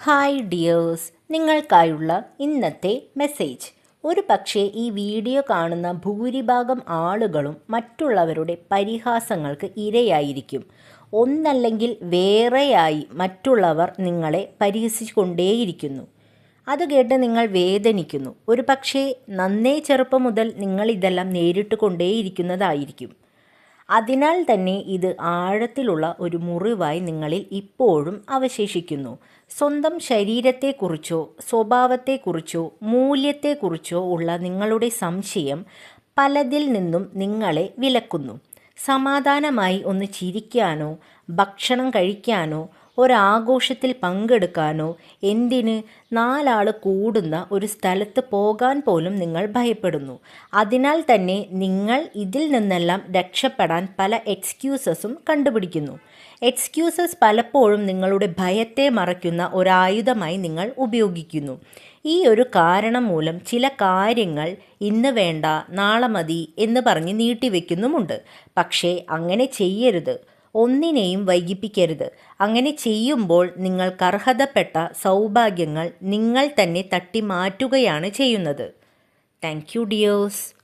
Hi dears നിങ്ങൾക്കായുള്ള ഇന്നത്തെ message ഒരു പക്ഷേ ഈ വീഡിയോ കാണുന്ന ഭൂരിഭാഗം ആളുകളും മറ്റുള്ളവരുടെ പരിഹാസങ്ങൾക്ക് ഇരയായിരിക്കും. ഒന്നല്ലെങ്കിൽ വേറെയായി മറ്റുള്ളവർ നിങ്ങളെ പരിഹസിച്ചുകൊണ്ടേയിരിക്കുന്നു. അത് കേട്ട് നിങ്ങൾ വേദനിക്കുന്നു. ഒരു പക്ഷേ നന്നേ ചെറുപ്പം മുതൽ നിങ്ങൾ ഇതെല്ലാം നേരിട്ട് കൊണ്ടേയിരിക്കുന്നതായിരിക്കും അതിനാൽ തന്നെ ഇത് ആഴത്തിലുള്ള ഒരു മുറിവായി നിങ്ങളിൽ ഇപ്പോഴും അവശേഷിക്കുന്നു. സ്വന്തം ശരീരത്തെക്കുറിച്ചോ സ്വഭാവത്തെക്കുറിച്ചോ മൂല്യത്തെക്കുറിച്ചോ ഉള്ള നിങ്ങളുടെ സംശയം പലതിൽ നിന്നും നിങ്ങളെ വിലക്കുന്നു. സമാധാനമായി ഒന്ന് ചിരിക്കാനോ ഭക്ഷണം കഴിക്കാനോ ഒരാഘോഷത്തിൽ പങ്കെടുക്കാനോ എന്തിന് നാലാൾ കൂടുന്ന ഒരു സ്ഥലത്ത് പോകാൻ പോലും നിങ്ങൾ ഭയപ്പെടുന്നു. അതിനാൽ തന്നെ നിങ്ങൾ ഇതിൽ നിന്നെല്ലാം രക്ഷപ്പെടാൻ പല എക്സ്ക്യൂസസും കണ്ടുപിടിക്കുന്നു. എക്സ്ക്യൂസസ് പലപ്പോഴും നിങ്ങളുടെ ഭയത്തെ മറയ്ക്കുന്ന ഒരായുധമായി നിങ്ങൾ ഉപയോഗിക്കുന്നു. ഈ ഒരു കാരണം മൂലം ചില കാര്യങ്ങൾ ഇന്ന് വേണ്ട നാളെ മതി എന്ന് പറഞ്ഞ് നീട്ടിവെക്കുന്നുമുണ്ട്. പക്ഷേ അങ്ങനെ ചെയ്യരുത്. ഒന്നിനെയും വൈകിപ്പിക്കരുത്. അങ്ങനെ ചെയ്യുമ്പോൾ നിങ്ങൾക്ക് അർഹതപ്പെട്ട സൗഭാഗ്യങ്ങൾ നിങ്ങൾ തന്നെ തട്ടി മാറ്റുകയാണ് ചെയ്യുന്നത്. Thank you dears